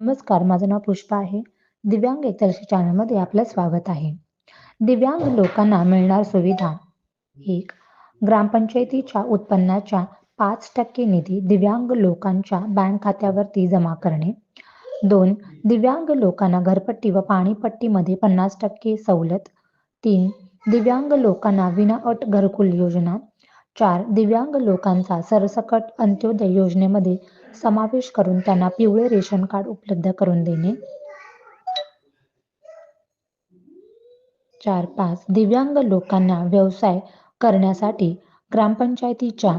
नमस्कार माझं नाव पुष्पा आहे. दिव्यांग एकतर्फी चॅनलमध्ये आपलं स्वागत आहे. दिव्यांग लोकांना मिळणार सुविधा एक ग्रामपंचायतीच्या उत्पन्नाच्या पाच टक्के निधी दिव्यांग लोकांच्या बँक खात्यावरती जमा करणे. दोन दिव्यांग लोकांना घरपट्टी व पाणीपट्टीमध्ये पन्नास टक्के सवलत. तीन दिव्यांग लोकांना विनाअट घरकुल योजना. चार दिव्यांग लोकांचा सरसकट अंत्योदय योजनेमध्ये समावेश करून त्यांना पिवळे रेशन कार्ड उपलब्ध करून देणे. चार पाच दिव्यांग लोकांना व्यवसाय करण्यासाठी ग्रामपंचायतीच्या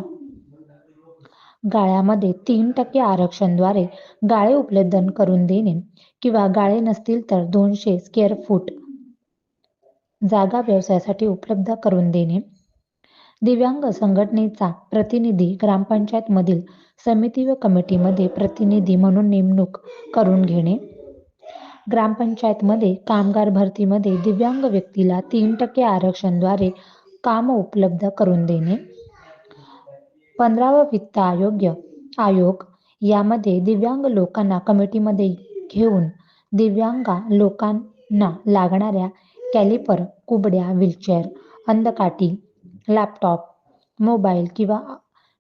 गाळ्यामध्ये तीन टक्के आरक्षणद्वारे गाळे उपलब्ध करून देणे किंवा गाळे नसतील तर दोनशे स्क्वेअर फूट जागा व्यवसायासाठी उपलब्ध करून देणे. दिव्यांग संघटनेचा प्रतिनिधी ग्रामपंचायत मधील समिती व कमिटीमध्ये प्रतिनिधी म्हणून नेमणूक करून घेणे. ग्रामपंचायतमध्ये कामगार भरतीमध्ये दिव्यांग व्यक्तीला तीन टक्के आरक्षणद्वारे काम उपलब्ध करून देणे. पंधरावा वित्त आयोग्य आयोग यामध्ये दिव्यांग लोकांना कमिटीमध्ये घेऊन दिव्यांगा लोकांना लागणाऱ्या कॅलिपर कुबड्या व्हीलचेअर अंधकाठी लॅपटॉप मोबाईल किंवा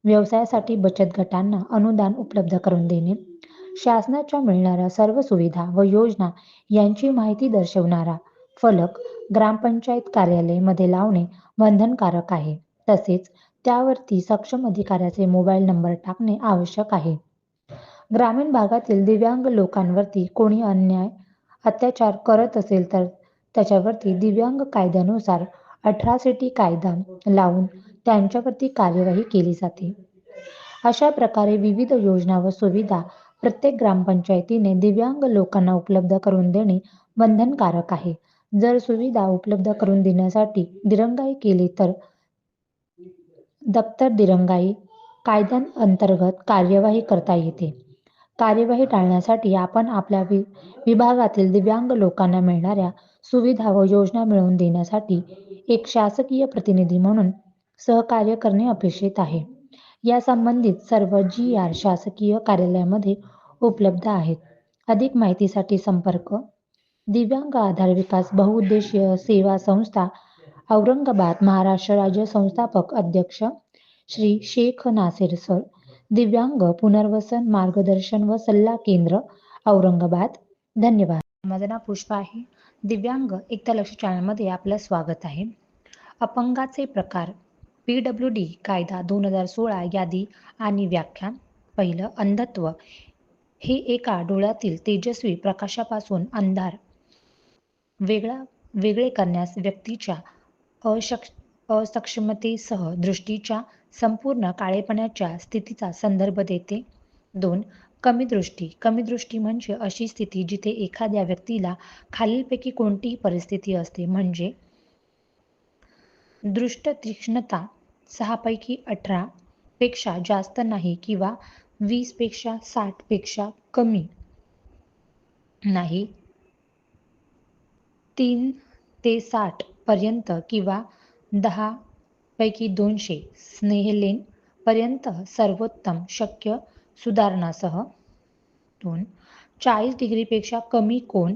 व्यवसायासाठी बचत गटांना अनुदान उपलब्ध करून देणे. शासनाच्या मिळणाऱ्या सर्व सुविधा व योजना यांची माहिती दर्शवणारा फलक ग्रामपंचायत कार्यालयमध्ये लावणे बंधनकारक आहे. तसेच त्यावरती सक्षम अधिकाऱ्याचे मोबाईल नंबर टाकणे आवश्यक आहे. ग्रामीण भागातील दिव्यांग लोकांवरती कोणी अन्याय अत्याचार करत असेल तर त्याच्यावरती दिव्यांग कायद्यानुसार अठरासिटी कायदा लावून त्यांच्यावरती कार्यवाही केली जाते. अशा प्रकारे विविध योजना व सुविधा प्रत्येक ग्रामपंचायतीने दिव्यांग लोकांना उपलब्ध करून देणे बंधनकारक आहे. जर सुविधा उपलब्ध करून देण्यासाठी दिरंगाई केली तर दप्तर दिरंगाई कायद्यांअंतर्गत कार्यवाही करता येते. कार्यवाही टाळण्यासाठी आपण आपल्या वि विभागातील दिव्यांग लोकांना मिळणाऱ्या सुविधा व योजना मिळवून देण्यासाठी एक शासकीय प्रतिनिधी म्हणून सहकार्य करणे अपेक्षित आहे. या संबंधित सर्व जी आर शासकीय कार्यालयामध्ये उपलब्ध आहेत. अधिक माहितीसाठी संपर्क दिव्यांग आधार विकास बहुउद्देशीय सेवा संस्था औरंगाबाद महाराष्ट्र राज्य संस्थापक अध्यक्ष श्री शेख नासिर सर दिव्यांग पुनर्वसन मार्गदर्शन व सल्ला केंद्र औरंगाबाद. धन्यवाद. माझं नाव पुष्पा आहे. दिव्यांग एकता लक्ष चॅनलमध्ये आपलं स्वागत आहे. अपंगाचे प्रकार. पी डब्ल्यू डी कायदा दोन हजार सोळा यादी आणि व्याख्यान. पहिलं अंधत्व. हे एका डोळ्यातील तेजस्वी प्रकाशापासून अंधार. वेगळा वेगळे करण्यास व्यक्तीच्या अशक् असक्षमतेसह दृष्टीच्या संपूर्ण काळेपणाच्या स्थितीचा संदर्भ देते. दोन कमी दृष्टी. कमी दृष्टी म्हणजे अशी स्थिती जिथे एखाद्या व्यक्तीला खालीलपैकी कोणतीही परिस्थिती असते. म्हणजे दृष्ट तीक्ष्णता सहापैकी अठरा पेक्षा जास्त नाही किंवा वीसपेक्षा साठपेक्षा कमी नाही. तीन ते साठ पर्यंत किंवा दहा पैकी दोनशे स्नेहलेन पर्यंत सर्वोत्तम शक्य सुधारणासह. दोन चाळीस डिग्रीपेक्षा कमी कोण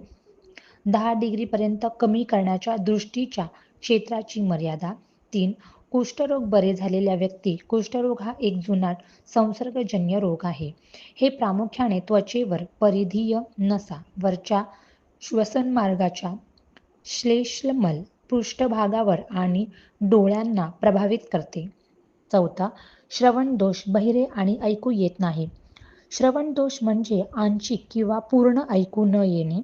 दहा डिग्रीपर्यंत कमी करण्याच्या दृष्टीच्या क्षेत्राची मर्यादा. तीन कुष्ठरोग बरे झालेल्या व्यक्ती कुष्ठरोग हा एक जुनाट संसर्गजन्य रोग आहे. हे प्रामुख्याने त्वचेवर परिधीय नसा वरच्या श्वसनमार्गाच्या श्लेष्मल पृष्ठभागावर आणि डोळ्यांना प्रभावित करते. चौथा श्रवण दोष बहिरे आणि ऐकू येत नाही. श्रवण दोष म्हणजे आंशिक किंवा पूर्ण ऐकू न येणे.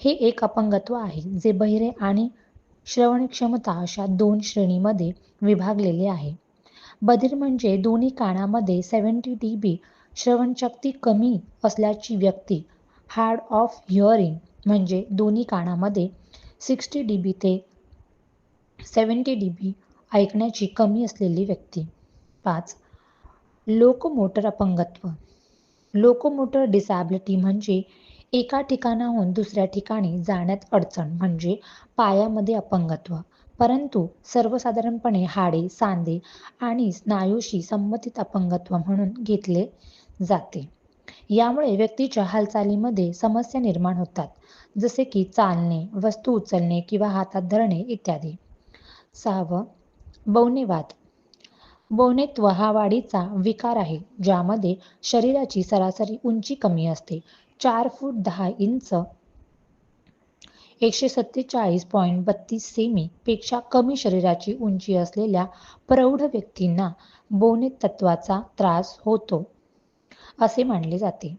हे एक अपंगत्व आहे जे बहिरे आणि श्रवण क्षमता अशा दोन श्रेणीमध्ये विभागलेले आहे. बधिर म्हणजे दोन्ही कानामध्ये सेवन्टी डी बी श्रवणशक्ती कमी असल्याची व्यक्ती हार्ड ऑफ हिअरिंग म्हणजे दोन्ही कानामध्ये सिक्स्टी डी बी ते सेवन्टी डी बी ऐकण्याची कमी असलेली व्यक्ती. पाच. लोकोमोटर अपंगत्व. लोकोमोटर डिसॅबिलिटी म्हणजे एका ठिकाणाहून दुसऱ्या ठिकाणी जाण्यात अडचण म्हणजे पायामध्ये अपंगत्व. परंतु सर्वसाधारणपणे हाडे सांधे आणि स्नायूशी संबंधित अपंगत्व म्हणून घेतले जाते. यामुळे व्यक्तीच्या हालचालीमध्ये समस्या निर्माण होतात जसे की चालणे वस्तू उचलणे किंवा हातात धरणे इत्यादी. सहावं बौनेवाद बौनेत्व हा वाढीचा विकार आहे ज्यामध्ये शरीराची सरासरी उंची कमी असते. चार फूट दहा इंच एकशे सत्तेचाळीस पॉईंट बत्तीस सेमी पेक्षा कमी शरीराची उंची असलेल्या प्रौढ व्यक्तींना बोने तत्वाचा त्रास होतो असे मानले जाते.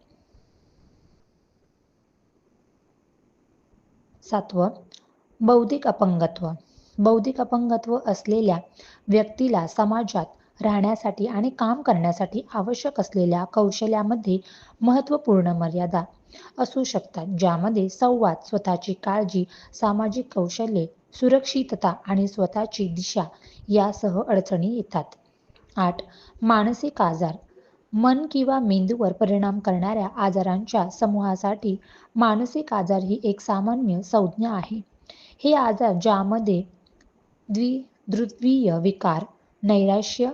सातवं बौद्धिक अपंगत्व. बौद्धिक अपंगत्व असलेल्या व्यक्तीला समाजात राहण्यासाठी आणि काम करण्यासाठी आवश्यक असलेल्या कौशल्यामध्ये महत्त्वपूर्ण मर्यादा असू शकतात ज्यामध्ये संवाद स्वतःची काळजी सामाजिक कौशल्ये सुरक्षितता आणि स्वतःची दिशा यासह अडचणी येतात. आठ मानसिक आजार. मन किंवा मेंदूवर परिणाम करणाऱ्या आजारांच्या समूहासाठी मानसिक आजार ही एक सामान्य संज्ञा आहे. हे आजार ज्यामध्ये द्विध्रुवीय विकार नैराश्य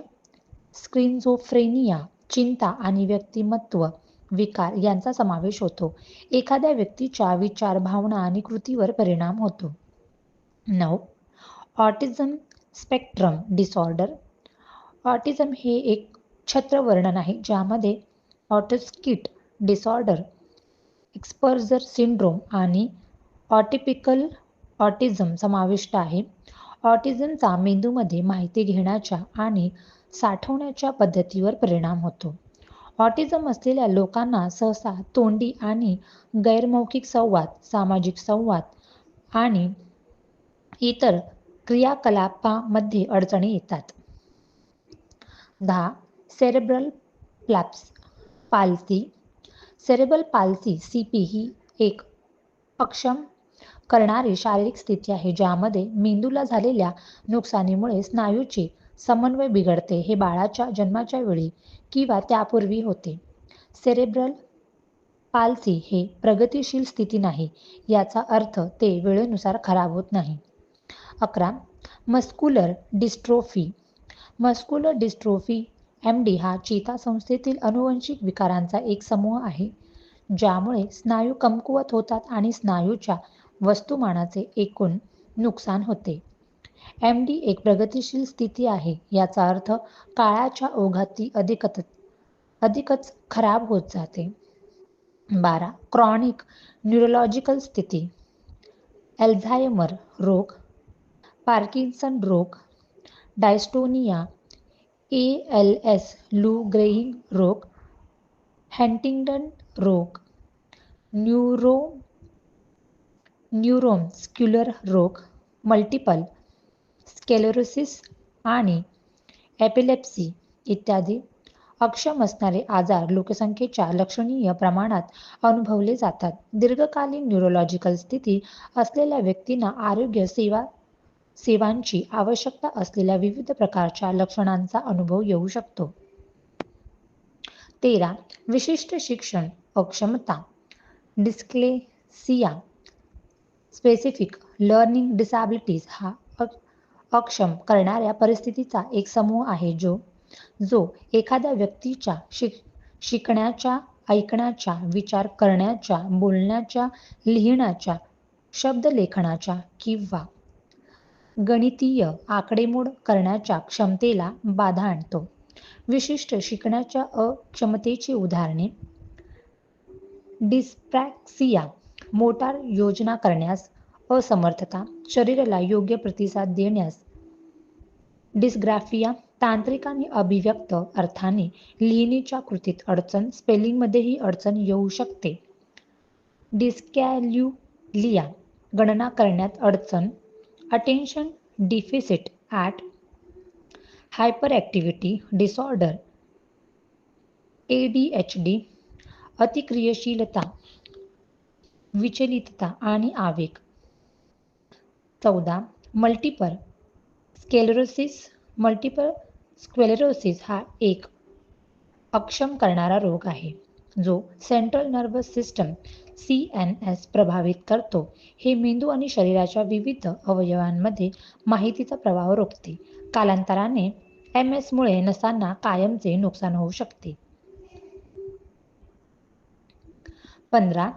स्क्रिन्झोफ्रेनिया चिंता आणि व्यक्तिमत्व विकार यांचा समावेश होतो. एखाद्या व्यक्तीच्या विचार भावना आणि कृतीवर परिणाम होतो. नऊ ऑटिझम स्पेक्ट्रम डिसऑर्डर. ऑटिझम हे एक छत्र वर्णन आहे ज्यामध्ये ऑटोस्किट डिसऑर्डर एक्सपर्जर सिंड्रोम आणि ऑटिपिकल ऑटिझम समाविष्ट आहे. ऑटिझमचा मेंदूमध्ये माहिती घेण्याच्या आणि साठवण्याच्या पद्धतीवर परिणाम होतो. ऑटिझम असलेल्या लोकांना सहसा तोंडी आणि गैरमौखिक संवाद सामाजिक संवाद आणि इतर क्रियाकलापामध्ये अडचणी येतात. दहा cerebral प्लॅप्स palsy. Cerebral palsy C P ही एक अक्षम करणारी शारीरिक स्थिती आहे ज्यामध्ये मेंदूला झालेल्या नुकसानीमुळे स्नायूचे समन्वय बिघडते हे बाळाच्या जन्माच्या वेळी किंवा त्यापूर्वी होते. सेरेब्रल पालसी हे प्रगतिशील स्थिती नाही याचा अर्थ ते वेळेनुसार खराब होत नाही. अकरा. Muscular dystrophy muscular dystrophy M D हा चेता संस्थेतील अनुवंशिक विकारांचा एक समूह आहे ज्यामुळे स्नायू कमकुवत होतात आणि स्नायूच्या वस्तुमानाचे एकूण नुकसान होते. एम डी एक प्रगतिशील स्थिती आहे याचा अर्थ काळाच्या ओघात ती अधिकच अधिकच खराब होत जाते. बारा. क्रॉनिक न्यूरोलॉजिकल स्थिती. एल्झायमर रोग पार्किन्सन रोग dystonia A L S Lou Gehrig रोग हँटिंग्टन रोग न्यूरो न्यूरोमस्क्युलर रोग मल्टिपल स्केलेरोसिस आणि एपिलेप्सी इत्यादी अक्षम असणारे आजार लोकसंख्येच्या लक्षणीय प्रमाणात अनुभवले जातात. दीर्घकालीन न्यूरोलॉजिकल स्थिती असलेल्या व्यक्तींना आरोग्य सेवा सेवांची आवश्यकता असलेल्या विविध प्रकारच्या लक्षणांचा अनुभव येऊ शकतो. तेरा. विशिष्ट शिक्षण अक्षमता. डिस्क्लेसिया स्पेसिफिक लर्निंग डिसॅबिलिटीज हा अक्षम करणाऱ्या परिस्थितीचा एक समूह आहे जो जो एखाद्या व्यक्तीच्या शिक शिकण्याच्या ऐकण्याच्या विचार करण्याच्या बोलण्याच्या लिहिण्याच्या शब्दलेखनाच्या किंवा गणितीय आकडेमोड करण्याच्या क्षमतेला बाधा आणतो. विशिष्ट शिकण्याच्या अक्षमतेची उदाहरणे डिस्प्रॅक्सिया मोटार योजना करण्यास असमर्थता शरीराला योग्य प्रतिसाद देण्यास. डिस्ग्राफिया तांत्रिक आणि अभिव्यक्त अर्थाने लिहिणीच्या कृतीत अडचण स्पेलिंगमध्येही अडचण येऊ शकते. डिस्कॅल्युलिया गणना करण्यात अडचण attention deficit at hyperactivity disorder A D H D अतिक्रियशीलता विचलितता आणि आवेग. चौदा मल्टिपल स्केलेरोसिस मल्टिपल स्क्वेलेरोसिस हा एक अक्षम करणारा रोग आहे जो central nervous system C N S प्रभावित करतो. हे मेंदू आणि शरीराच्या विविध अवयवांमध्ये माहितीचा प्रवाह रोखते. कालांतराने एम एसमुळे नसांना कायमचे नुकसान होऊ शकते. पंधरा